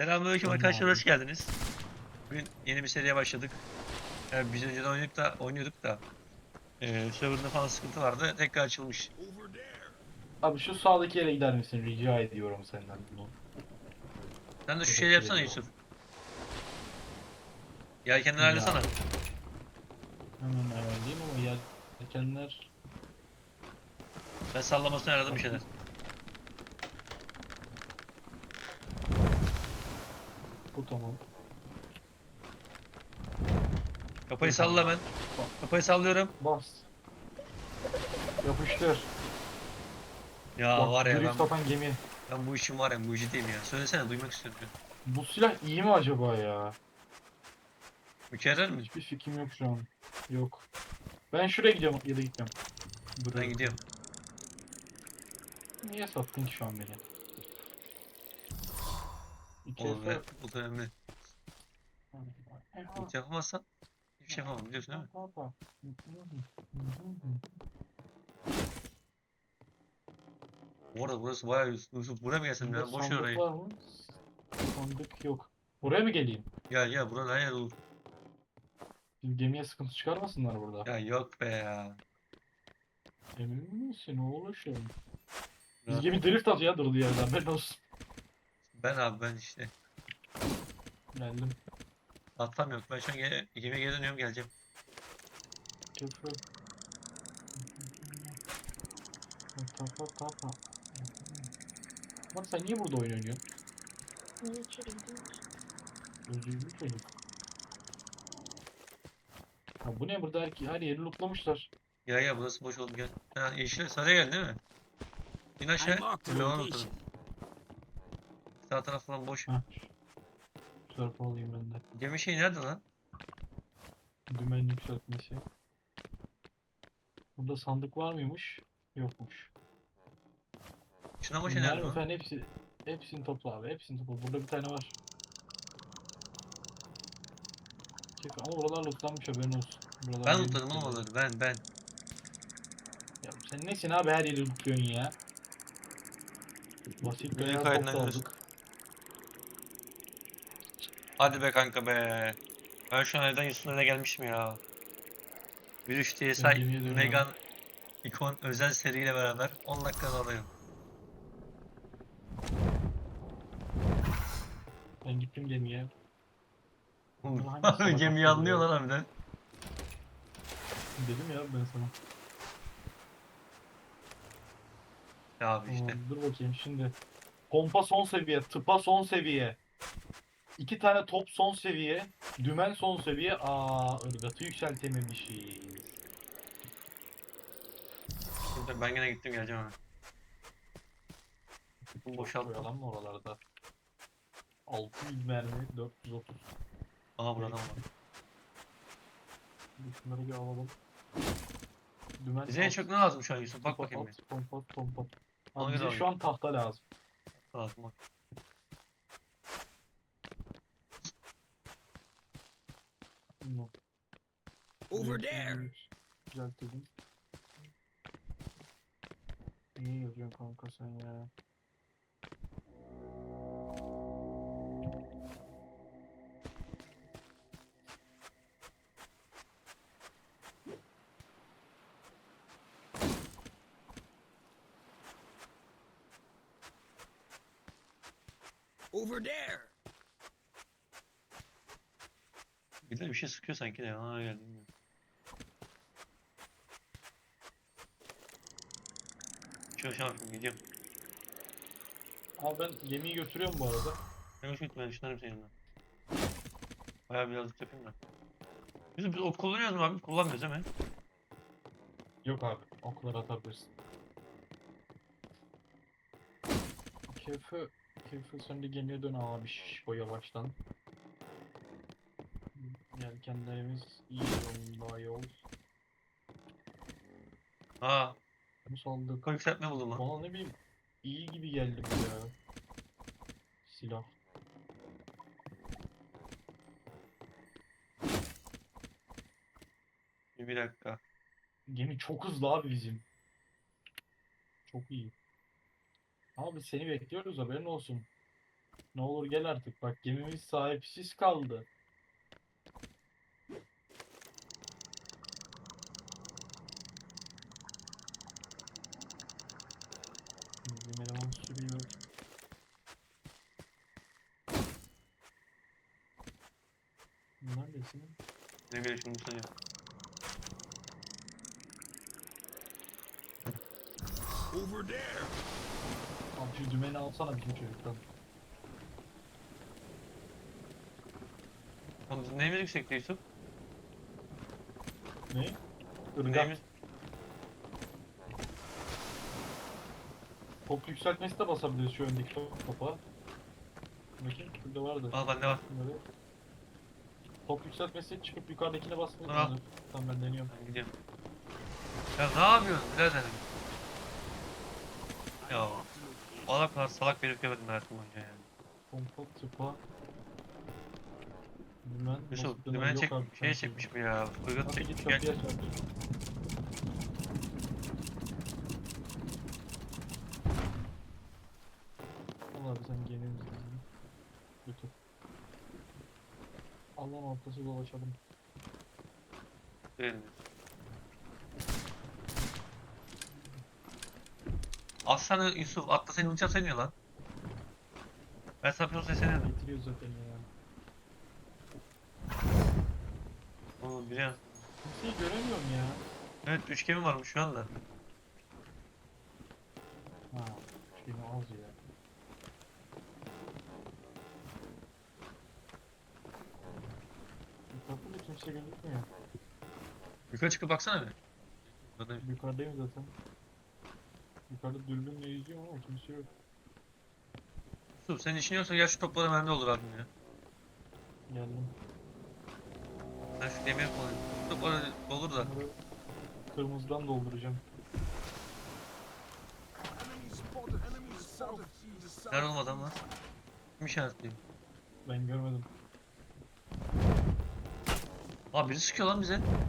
Selamünaleyküm arkadaşlar hoş geldiniz. Bugün yeni bir seriye başladık. Yani biz önceden oynuyorduk da oynuyorduk da eee serverında falan sıkıntı vardı. Tekrar açılmış. Abi şu sağdaki yere gider misin? Rica ediyorum senden bunu. Sen de şu şeyi yapsana. Yusuf. Yelkenleri Ya. ayarlasana. Hemen ayarlayayım ama yer yelkenler Ben sallamasını ayarladım bir şeyler. Bu tamam. Kafayı salla ben. Kafayı sallıyorum. Bas. Yapıştır. Ya Bak, var ya drift ben, atan gemi. ben bu işim var ya değil ya. Söylesene duymak istiyorum. Bu silah iyi mi acaba ya? Mükerrer mi? Hiçbir fikrim yok şu an. Yok. Ben şuraya gidiyorum ya da gitmiyorum. Buraya. Ben gidiyorum. Niye sattın ki şu an beni? İki Oğlum be, bu da önemli. Hiç yapamazsan hiçbir şey yapamam biliyorsun değil mi? Bu arada burası bayağı Yusuf. Yusuf buraya mı Burada ya? Boş ver orayı. Sandık yok. Buraya mı geleyim? Gel gel burada her yer olur. Şimdi gemiye sıkıntı çıkarmasınlar burada. Ya yok be ya. Emin misin oğlum? Biz gemi drift atıyor ya durduğu yerden. Ben olsun. Ben abi ben işte. Geldim. Atlam yok. Ben şu an gene, gemiye geri dönüyorum geleceğim. Köprü. Tapa tapa. Bak sen niye burada oyun oynuyorsun? Niye içeri gidiyorsun? Özürlü çocuk. Ha bu ne burada her, her yeri lootlamışlar. Gel gel burası boş oldu gel. Ha yeşil sarıya gel değil mi? İn aşağı. Location. oturun. Sağ taraf falan boş. Sörf alayım ben de. Gemi şey nerede lan? Dümen yükseltmesi. Burada sandık var mıymış? Yokmuş. Şuna boş Bunlar nerede lan? efendim hepsi hepsini topla abi. Hepsini topla. Burada bir tane var. Çek ama buralar lootlanmış haberin olsun. Buralar Ben unutladım lootlanıyor. ama onları. Ben ben. Ya sen nesin abi her yeri lootluyorsun ya? Basit Benim top görüyorsun. aldık. Hadi be kanka be. Ben şu an evden Yusuf'un önüne gelmişim ya. Bir diye Ben say gemiye dönüyorum. Megan ikon özel seriyle beraber 10 dakikada alıyorum. Ben gittim gemiye. Oğlum, Hangi salak Gemiyi anlıyor lan harbiden. Dedim ya ben sana. Ya abi işte. Tamam, dur bakayım şimdi. Pompa son seviye, tıpa son seviye. İki tane top son seviye, dümen son seviye. Aa, ırgatı yükseltememişiz. Şimdi Ben gene gittim geleceğim. Bu boşalttım. Koyalım mı oralarda? 600 mermi, 430. Aha buradan var. Şimdi Şunları bir alalım. Dümen Bize en çok ne lazım şu an Yusuf? Bak bakayım bir. pompa pompa. Ona Abi göre bize şu an tahta lazım. Lazım bak. Over there. evet. Düzeltelim. Niye yazıyorsun kanka sen ya? Over there. Şey sıkıyor sanki de ya. Ha geldi. yapayım gidiyorum. Abi ben gemiyi götürüyorum bu arada. Ben hoş gitmedim şunlarım senin yanına. Bayağı birazcık yapayım da. Biz, biz ok kullanıyoruz mu abi? Kullanmıyoruz değil mi? Yok abi, okları atabilirsin. Kefi, Kefi sen de gemiye dön abi şişko yavaştan. Yelkenlerimiz iyi yolunda yol. Aa, Bunu saldık. koy yükseltme buldum lan. Bana ne bileyim iyi gibi geldi bu ya. Silah. Bir, bir dakika. Gemi çok hızlı abi bizim. Çok iyi. Abi seni bekliyoruz haberin olsun. Ne olur gel artık. Bak gemimiz sahipsiz kaldı. Bizim eleman sürüyor. Neredesin? Ne bileyim şimdi sanıyor. Over there. Abi şu dümeni alsana bizim çocuktan. Oğlum neyimiz yüksekte Yusuf? Ne? Irgat. Neyimiz? Top yükseltmesi de basabiliriz şu öndeki top, topa. Bakayım şurada vardı. Al bende var. Bunları. Top yükseltmesi çıkıp yukarıdakine basmayı Tamam. Tamam. tamam ben deniyorum. Ben gidiyorum. Ya ne yapıyorsun biraderim? I'm Ya. Valla kadar salak bir herif görmedim hayatım boyunca yani. Pompa, tıpa. Dümen. Yusuf, dümen çek, şey çekmiş bu ya. Fırgat Hadi git çekmiş aç abi. Sen gelin Götür. Allah'ın ortası dolaşalım. Verin. Aslanı Yusuf atla seni uçak seniyor lan. Ben sana pilot sesleniyordum. Getiriyor zaten ya. Oğlum biliyorum. Kimseyi göremiyorum ya. Evet üç gemi varmış şu anda. Ha, şey az ya. Yukarıda da kimse gözükmüyor. Yukarı çıkıp baksana bir. Yukarıdayım zaten. Yukarıda dürbünle izliyorum ama kimse yok. Yusuf senin işin yoksa gel şu toplara bende olur abim ya. Geldim. Ben şu demir koyayım. Topları olur da. Bunları kırmızıdan dolduracağım. Nerede oğlum adamlar? Kim işaretleyeyim? Ben görmedim. Abi biri sıkıyor lan bize. I marked the location.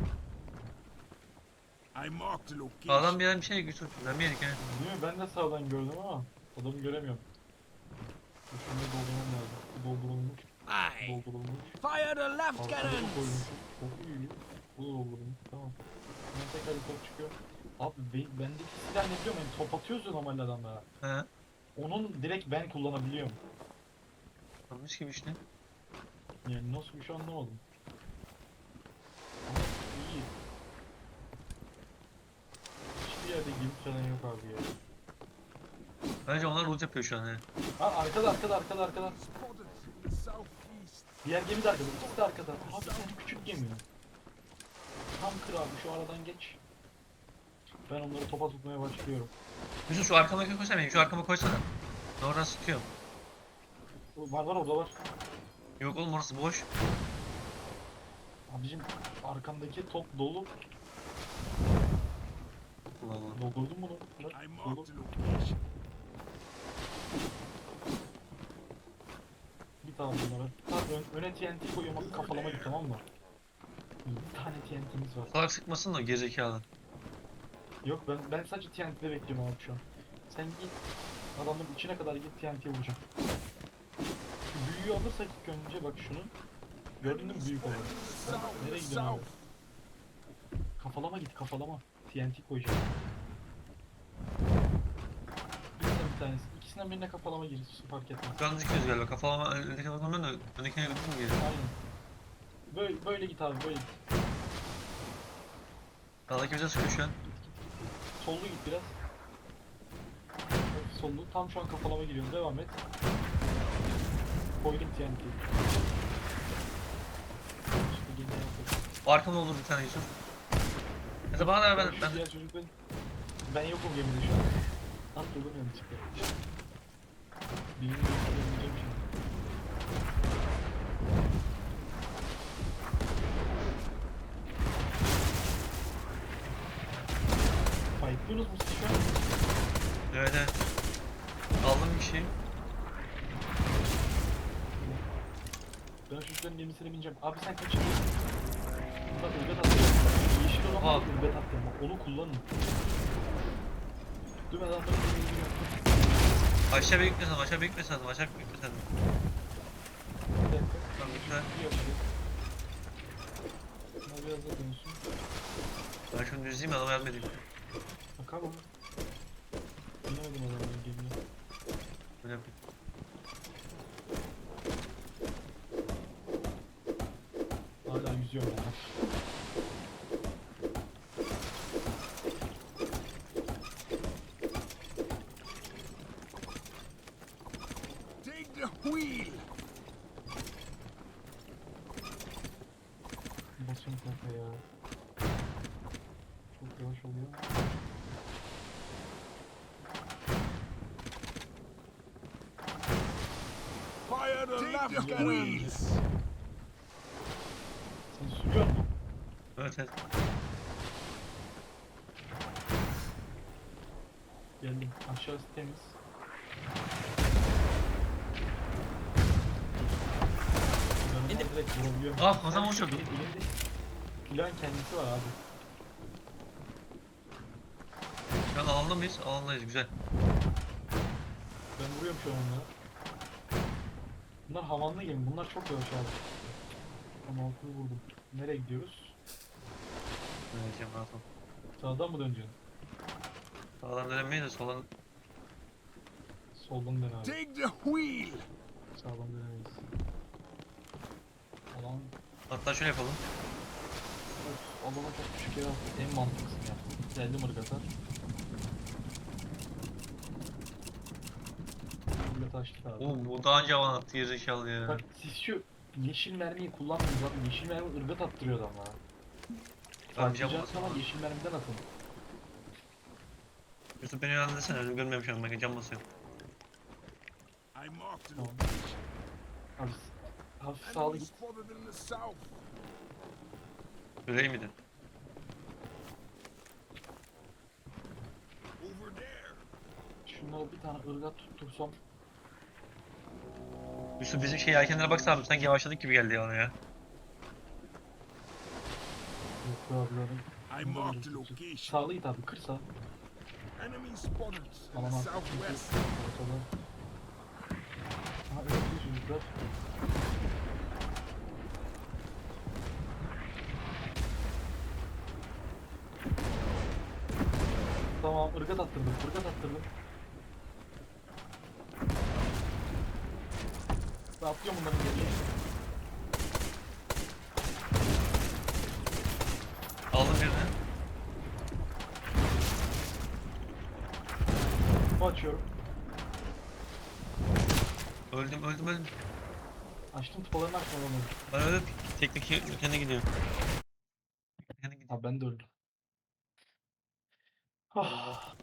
Sağdan bir yerden bir şey Yusuf. Ben bir he. Değil mi? Ben de sağdan gördüm ama adamı göremiyorum. Şunu doldurmam lazım. Doldurulmuş. Doldurulmuş. Fire the left koymuş. Çok iyi. Bu da doldurulmuş. Tamam. Ben tekrar top çıkıyor. Abi be- bendeki silah ne biliyor musun? Top atıyoruz ya normalde adamlara. He. Onun direkt ben kullanabiliyorum. Olmuş gibi işte. Yani nasıl bir şey anlamadım. Ama iyi. Hiçbir yerde gelip çalan yok abi ya. Bence onlar loot yapıyor şu an he. Ha arkada arkada arkada arkada. Diğer gemi de arkada. İkisi de arkada. Abi sen küçük gemi. Tam kır abi şu aradan geç. Ben onları topa tutmaya başlıyorum. Yusuf şu arkama koysana beni. Şu arkama koysana. Ben oradan sıkıyorum. Var var orada var. Yok oğlum orası boş. Abicim arkamdaki top dolu. Allah. Doldurdun marked the location. Git abi bunlara. Tamam ön, öne TNT koyuyorum abi kafalama git tamam mı? Bir tane TNT'miz var. Salak sıkmasın da gerizekalı. Yok ben ben sadece TNT'de bekliyorum abi şu an. Sen git adamın içine kadar git TNT vuracağım. Şu büyüğü alırsak ilk önce bak şunu. Gördün mü büyük? South. Nereye gidiyorsun abi? Kafalama git kafalama. TNT koyacağım. Bir tanesi. İkisinden birine kafalama gir hiç fark etmez. Şu an dikiyoruz galiba. Kafalama öndeki kafalama da öndekine götür mü geliyor? Aynen. Böyle, böyle git abi böyle git. Sağdaki bize sıkıyor şu an. Sollu git biraz. Evet, Sollu. Tam şu an kafalama giriyorum. Devam et. Koydum TNT. İşte gene yapalım. Arkamda olur bir tane Yusuf. Ya da bana ver ben, ben diğer çocukların... Ben yokum gemide şu an. Atladım yanlışlıkla. Birini gösteremeyeceğim şimdi. Fightlıyorsunuz mu siz şu an? Evet evet. Aldım bir şey. Ben şu çocukların gemisine bineceğim. Abi sen kaçırıyorsun. Bak ılgat atıyor. Yeşil olan var ya onu kullanın. Dur ben adamları. Aşağı gitmesin, aşağı gitmesin, aşağı gitmesin. Bir dakika. Tamam lütfen. Bir açıyor. Bunlar biraz da dönsün. Ben şunu düzleyeyim adama yardım edeyim. Bakalım. Bilemedim adamların geliyor. Böyle yapayım. Hala yüzüyorum ya. Take the wheel. Basıyorum kanka ya. Çok yavaş oluyor. Fire the Take left the wheels. Sen sürüyor musun? Evet evet. Geldim. Aşağısı temiz. Ben İndim. direkt vurabiliyorum. Ah, Sen uçurdu. Benim elimde silahın kendisi var abi. Şu an alanda mıyız? Alandayız güzel. Ben vuruyorum şu an onlara. Bunlar havanlı gemi. Bunlar çok yavaş abi. Ama altını vurdum. Nereye gidiyoruz? Cem rahat ol. Sağdan mı döneceksin? Sağdan dönemeyiz de soldan Soldan dön abi. Take the wheel. Sağdan dönemeyiz. Alan, hatta şöyle yapalım. of, alana çok küçük yer aldık. En mantıklısını yaptım. Geldim ırgata. Irgata açtık abi. Oğlum bu daha önce alan attı gerizekalı ya. Bak siz şu yeşil mermiyi kullanmayın abi. Yeşil mermi ırgat attırıyor adamlara. Tamam zaman basın. yeşil mermiden atın. Yusuf beni yönlendirsene önümü görmüyorum şu an ben cam basıyorum. I marked the Tamam. location. Abi hafif sağlı Enemy git. spotted in the south. Göreyim miydi? Over there. Şunlara bir tane ırgat tuttursam. Yusuf bizim şey yelkenlere baksana abi sanki yavaşladık gibi geldi bana ya. Yok be abilerim. I marked tutacak. location. Sağlı git abi kır sağ. Enemy spotted in the southwest. Evet bir çocuklar. Tamam ırgat attırdım. ırgat attırdım. Atlıyorum bunların geriye. Aldım birini. Bu açıyorum. Öldüm öldüm öldüm. Açtım tıpalarını açmadan öldüm. Ben öldüm. Teknik kendi gidiyor. Kendi gidiyor. Abi ben de öldüm. Ah.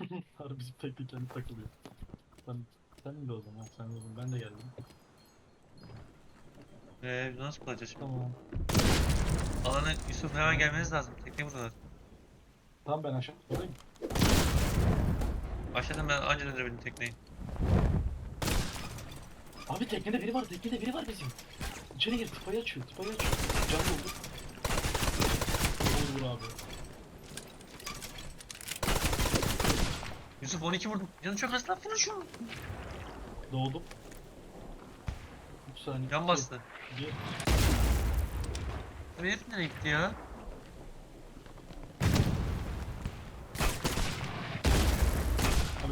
Harbi bizim teknik kendi takılıyor. Ben, sen mi de o zaman? Sen de. Ben de geldim. Eee biz nasıl kullanacağız şimdi? Tamam. Alana Yusuf hemen gelmeniz lazım. Tekneyi buradalar. Tamam ben aşağı buradayım. Aşağıdan ben anca döndürebildim tekneyi. Abi teknede biri var, teknede biri var bizim. İçeri gir, tıpayı açıyor, tıpayı açıyor. Can doldu. Olur abi. Yusuf 12 vurdum. Canı çok lan vurun şunu. Doğdum. 3 saniye. Can bastı. Bir. Bu herif nereye gitti ya?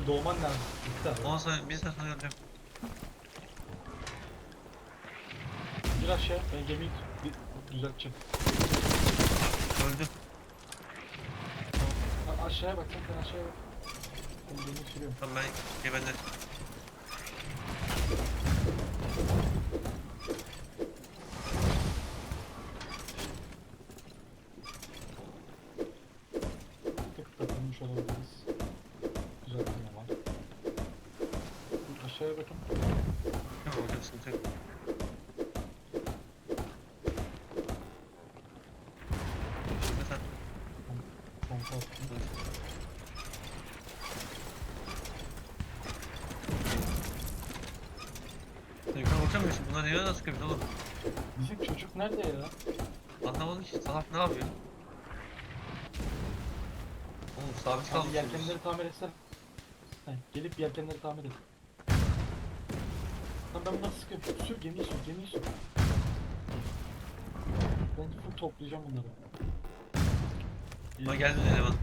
Abi doğman lazım. Bitti abi. 10 saniye, 1 saniye öleceğim. Bir aşağı, ben gemiyi bir düzelteceğim. Öldüm. A- aşağıya bak, sen, aşağıya bak. Ben gemiyi sürüyorum. Tamam ben Tamam. Pompa attım. Yukarı? Bunlar nasıl sıkıyor oğlum? Bizim çocuk nerede ya? Anlamadım ki salak ne yapıyor? Oğlum sabit Abi yelkenleri tamir etsene. He, gelip yelkenleri tamir et. Bunları sıkıyorum. Sür gemiyi sür gemiyi sür. Ben full toplayacağım bunları. Ama geldi eleman.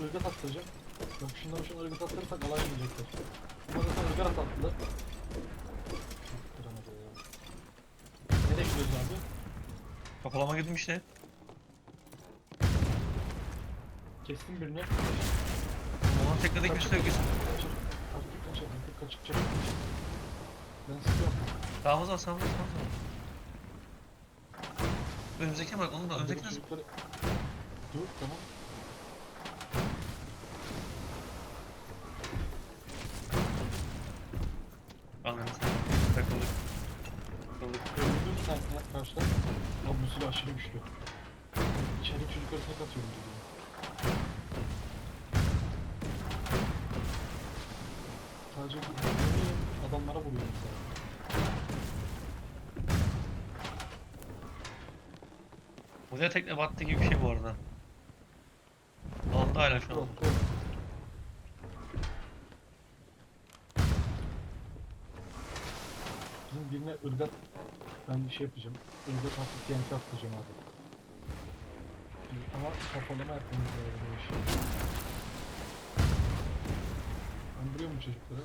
Irgat attıracağım. Bak şunları şunları ırgat attırırsak alay edecekler. Ama zaten ırgat attılar. Attıramadı ya. Nereye gidiyoruz abi? Kapalama girdim işte. Kestim birini. Kaçık çabuk. Ben sıkıyorum. Sağımız var sağımız var sağımız var. Önümüzdeki bak onun da önümüzdeki nasıl? Dur tamam. Tekne battı gibi bir şey bu arada. Alanda hala şu an. Bizim birine ırgat ben bir şey yapacağım. Irgat hafif TNT atlayacağım abi. Ama kafalama yapmamız lazım işi. Ben biliyor mu çocukları?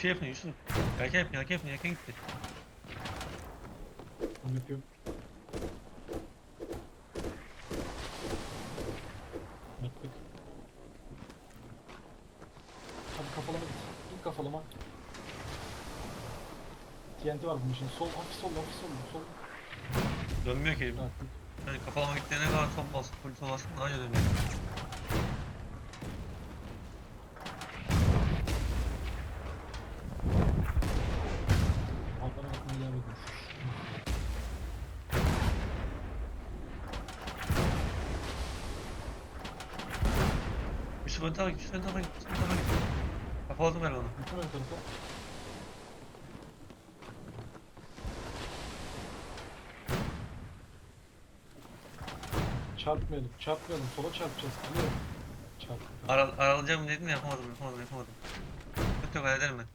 Şey yapın Yusuf. Yelken yapın yelken yapın yelken gitti. Bunu yapıyorum. Yaptık. Hadi kafalama git. İlk kafalama. TNT var bunun için. Sol, hafif sol, hafif sol, sol. Dönmüyor ki. Bıraktık. Yani kafalama gittiğine kadar top bastı. Full top bastı. Anca dönüyor. Alttan altına gelmediniz siz. Yusuf ön tarafa git. Ön tarafa git. Ön tarafa git. Kapaladım ben onu. Ön tarafa. Çarpmayalım, çarpmayalım. Sola çarpacağız. Biliyorum. Çarptık. Ara, aralayacağım dedim de yapamadım yapamadım yapamadım. Yok yok hallederim ben.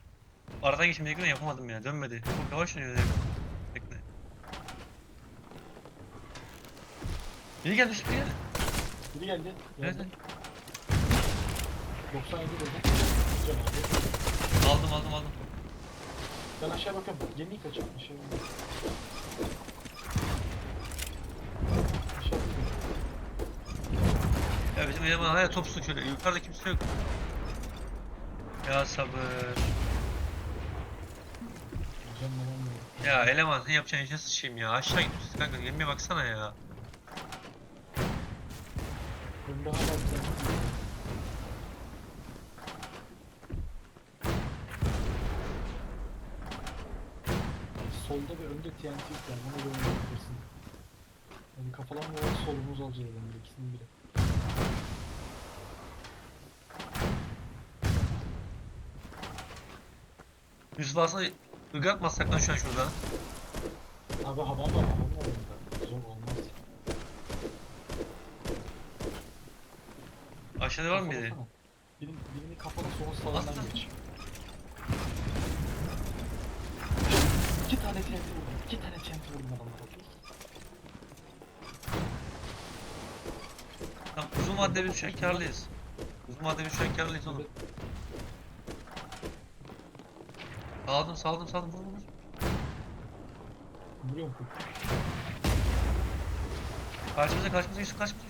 Aradan geçeyim dedim de yapamadım ya. Dönmedi. Çok yavaş dönüyor dedim. Tekne. Biri geldi biri geldi. Biri geldi. Geldi. evet. 97 dedim. Gideceğim abi. Aldım aldım aldım. Ben aşağı bakıyorum. Gemiyi kaçırdım. Aşağı bakıyorum. Aşağı bakıyorum. Ya bizim eleman hala top sıkıyor. Yukarıda kimse yok. Ya sabır. Gideceğim ben olmuyor. Ya eleman sen yapacağın işe sıçayım ya. Aşağı gidiyorsun kanka. Gemiye baksana ya. Önde hala bir tane. Solda ve önde TNT var. Buna göre oynayabilirsin. Yani kafalanma olarak solumuz alacağız yani ikisinin biri. Yusuf aslında ırgat atmasak lan şu an şurada. Abi hava var, hava var orada. Zor olmaz. Aşağıda var mı biri? Birini, birini kafala sonra sağından geç. Tane TNT vurdum. İki tane TNT vurdum adamlara. Tamam uzun vadede biz şu an karlıyız. Uzun vadede biz şu an karlıyız oğlum. Saldım saldım saldım vur vur. vur. Vuruyor mu? Karşımıza karşımıza Yusuf karşımıza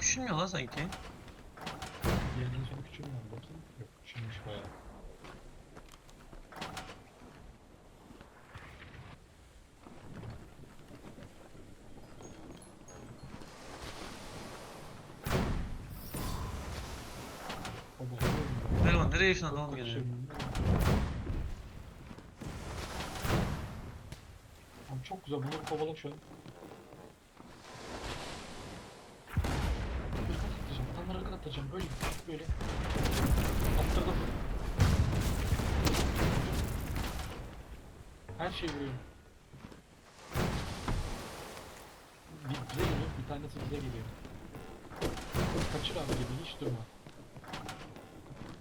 Canım küçülmüyor lan sanki. Diğerinin küçülmüyor. Baksana. Yok küçülmüş bayağı. O bu kadar mı? Ver lan nereye yaşına adam geliyor. Çok güzel bunları kovala şu an. Atacağım. Böyle böyle. Attırdım. Her şey vuruyor. Bir, bize geliyor. Bir tanesi bize geliyor. Kaçır abi gibi hiç durma.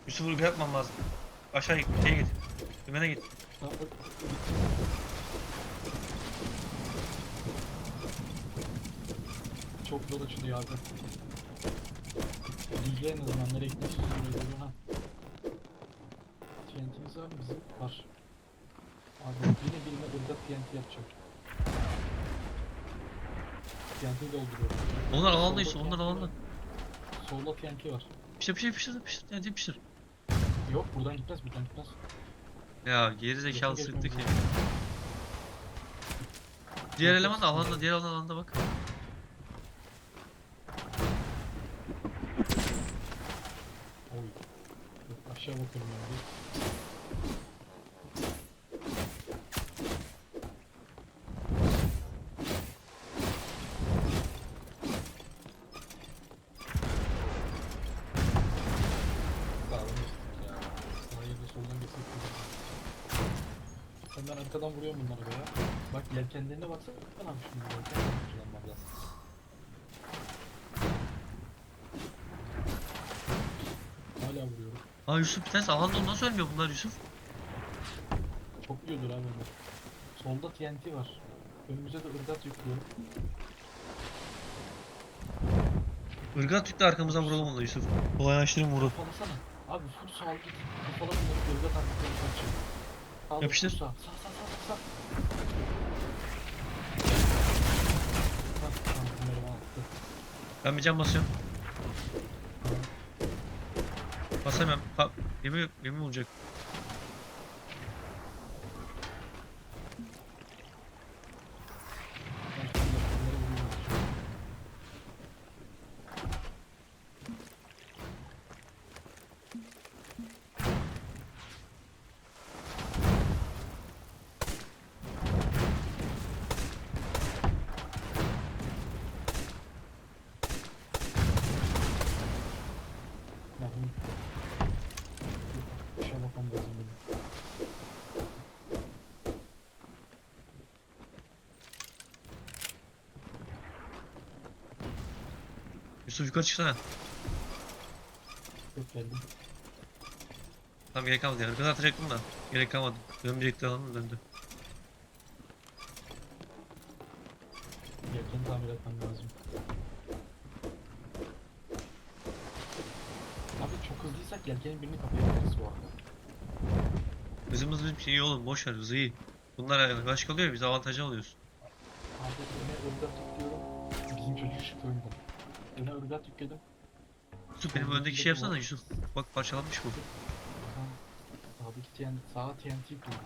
Yusuf vurgu yapmam lazım. Aşağı git, şeye git. Dümene git. Tamam, bak. Çok yol açılıyor abi. Bilgi en azından nereye öyle diyor ha. TNT'miz var mı bizim? Var. Abi yine birine ırgat TNT yapacağım. TNT dolduruyorum. Onlar alanda Yusuf, onlar TNT alanda. Solda TNT var. Pişir pişir pişir pişir. Yani pişir. Yok buradan gitmez buradan gitmez. Ya geri zekalı sıktı ki. Diğer eleman da alanda, diğer alanda bak. Oy. Yok, aşağı bakıyorum yani. Sağdan geçtik ya. Sağa ya da geçsek de Ben ben arkadan vuruyorum bunları ya. Bak yelkenlerine baksana. Ben abi şimdi yelken kullanmam lazım. Hala Aa Yusuf bir tanesi alanda nasıl ölmüyor bunlar Yusuf? Çok yiyordur abi onlar. Solda TNT var. Önümüze de ırgat yüklüyorum. Irgat tüktü arkamızdan vuralım onları Yusuf. Kolaylaştırın vuralım. Kafalasana. Abi full sağ git. Kafala bunları ırgat kaçıyor. Sağda Yapıştır. Sağ sağ sağ sağ sağ. Bak tamam bunları bana attı. Ben bir can basıyorum. Basamıyorum. Pa gemi, gemi olacak. Ben şimdi bunları vuruyorum. Mermi bitti. Bir şeye bakmam lazım benim. Yusuf yukarı çıksana. Yok geldim. Tamam gerek kalmadı yani. Irgat atacaktım da. Gerek kalmadı. Dönmeyecekti alanı döndü. Yelkeni tamir etmem lazım. Abi çok hızlıysak yelkenin birini kapayabiliriz bu arada. Bizim şey iyi oğlum. Boş ver hızı iyi. Bunlar yavaş kalıyor biz avantajı alıyoruz. Yusuf benim öndeki şey yapsana Yusuf. Bak parçalanmış bu. Tamam. Sağdaki TNT, sağa TNT yükledim.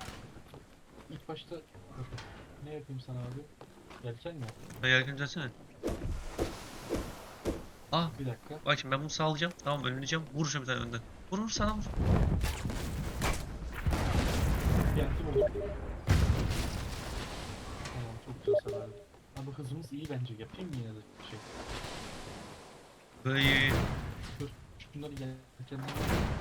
İlk başta ne yapayım sana abi? Yelken mi? Ben yargın düzelsene. Ah Bir dakika. bak şimdi ben bunu sağlayacağım. Tamam önleyeceğim. Vur şuna bir tane önden. Vur vur sana vur. TNT buldum. Tamam çok güzel abi. Abi hızımız iyi bence. Yapayım mı yine de şey? İyi. Dur. Şunları Yelkenini kaldı.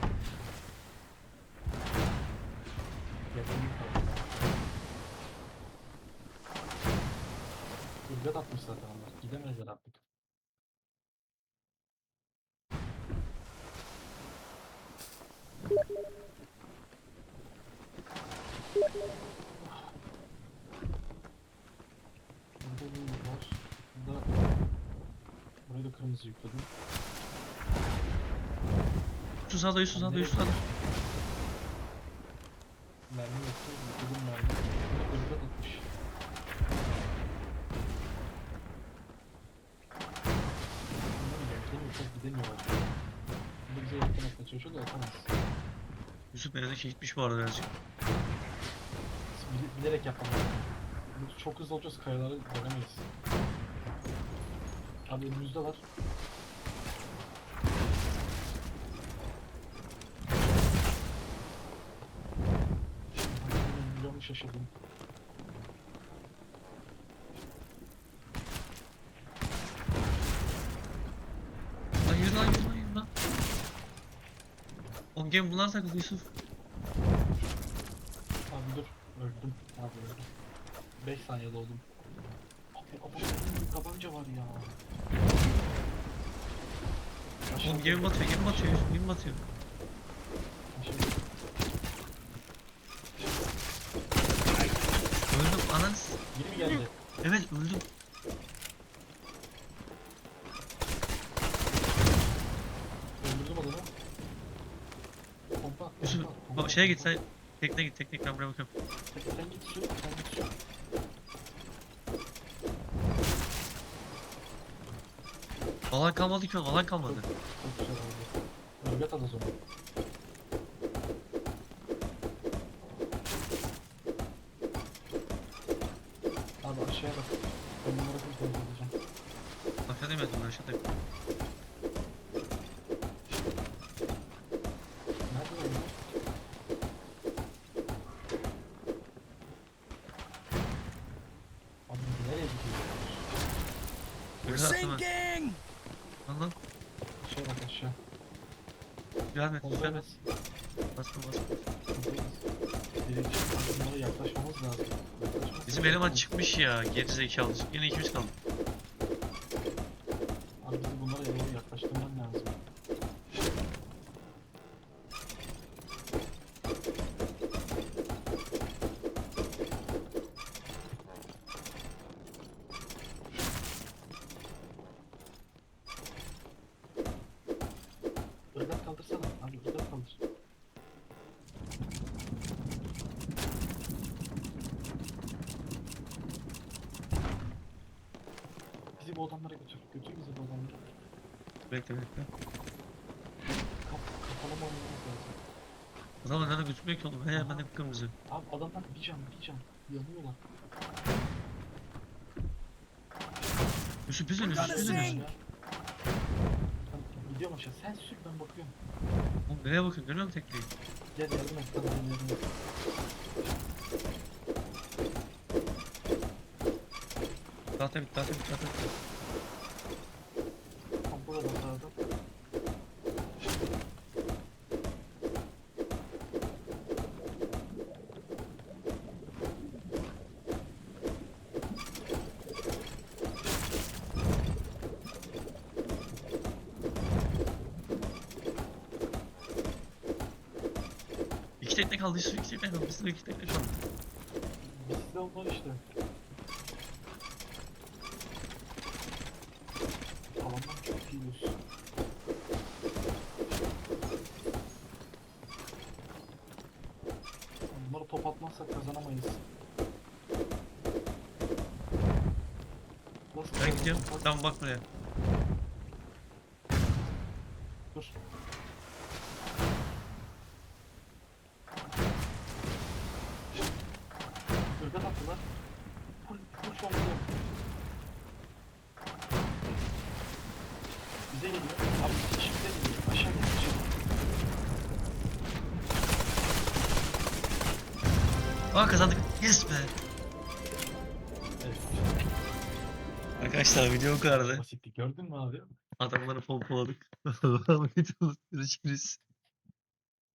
Irgat atmış zaten onlar. Gidemezler artık. Burada bu var. Burada Burayı da kırmızı yükledim. Yusuf sağda Yusuf sağda Yusuf sağda. Mermi yoktu. Yükledim mermi. Irgat atmış. Bunlar yelkeni uçak gidemiyorlar. Burada bize yelken atmaya çalışıyor da atamaz. Yusuf benim şey gitmiş bu arada birazcık. Bil- bilerek yapmam lazım. Yoksa Çok hızlı olacağız kayaları dönemeyiz. Abi önümüzde var. çok şaşırdım. Lan yürü lan yürü lan yürü lan. Game bunlar takıldı Yusuf. Abi dur. Öldüm. Abi öldüm. 5 saniyede oldum. Abi bir tabanca var ya. Aşağı Oğlum game batıyor game batıyor Yusuf game batıyor. aşağı- Öldüm anans. Biri mi geldi? Evet öldüm. Öldürdüm adamı. Pompa. Yusuf pompa, pompa, bak şeye git sen. Tekne git tekne ben buraya bakıyorum. Sen, git sür, sen git sür. Alan kalmadı ki oğlum alan kalmadı. Çok güzel oldu. Örget at o zaman. Abi aşağıya bak. Ben bunları full temizleyeceğim. Aşağıdayım ben şimdi aşağıdayım. Nerede lan bunlar? Abi nereye gidiyorlar? We're atsana. sinking! Lan lan. Aşağı bak aşağı. Basma basma. Direkt bunlara yaklaşmamız lazım. Bizim eleman çıkmış ya geri zekalı. Yine ikimiz kaldık. Abi bizi bunlara doğru yaklaştırman lazım. Irgat kaldırsana. Abi ırgat kaldır. Bizi bu adamlara götür. Götür bizi bu adamlara. Bekle. Kap kafalama oynamamız lazım. Adamlar nereden götürmüyor ki oğlum? He ben de kırmızı. Abi adamlar bir can bir can. Yanıyorlar. Yusuf biz önüz Gotta Yusuf biz sing. önüz. Ya. Ben gidiyorum aşağı. Sen sür ben bakıyorum. Oğlum nereye bakıyorsun? Görüyor musun tekneyi? Gel yardım et. Tamam yardım et. Tahta bit tahta bit tahta bit. Pompa da sağda. İki tekne kaldı Yusuf iki tekne kaldı. Bizde de iki tekne kaldı. Biz de onlar işte. Alandan çok iyiyiz. Bunları top atmazsak kazanamayız. Nasıl Ben gidiyorum. Tamam bak buraya. Video bu kadardı. Basitti. Gördün mü abi? Adamları pompaladık. Görüşürüz.